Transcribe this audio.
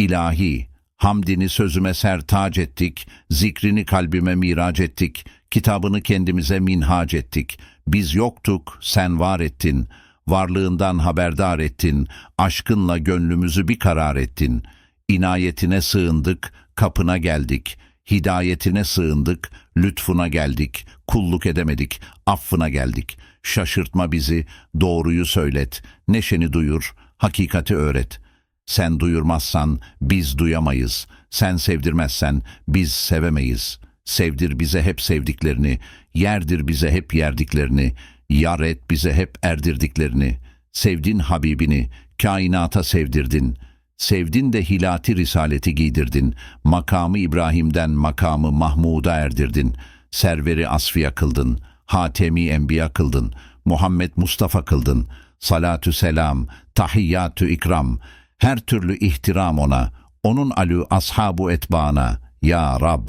İlahi, hamdini sözüme sertac ettik, zikrini kalbime mirac ettik, kitabını kendimize minhac ettik. Biz yoktuk, sen var ettin, varlığından haberdar ettin, aşkınla gönlümüzü bir karar ettin. İnayetine sığındık, kapına geldik, hidayetine sığındık, lütfuna geldik, kulluk edemedik, affına geldik. Şaşırtma bizi, doğruyu söylet, neşeni duyur, hakikati öğret.'' Sen duyurmazsan biz duyamayız. Sen sevdirmezsen biz sevemeyiz. Sevdir bize hep sevdiklerini, yerdir bize hep yerdiklerini, yar et bize hep erdirdiklerini. Sevdin Habibini, kainata sevdirdin. Sevdin de hilati risaleti giydirdin. Makamı İbrahim'den makamı Mahmud'a erdirdin. Serveri Asfiya kıldın. Hatemi Enbiya kıldın. Muhammed Mustafa kıldın. Salatü selam, tahiyyatü ikram, her türlü ihtiram ona, onun alü ashabu etbana, Ya Rab,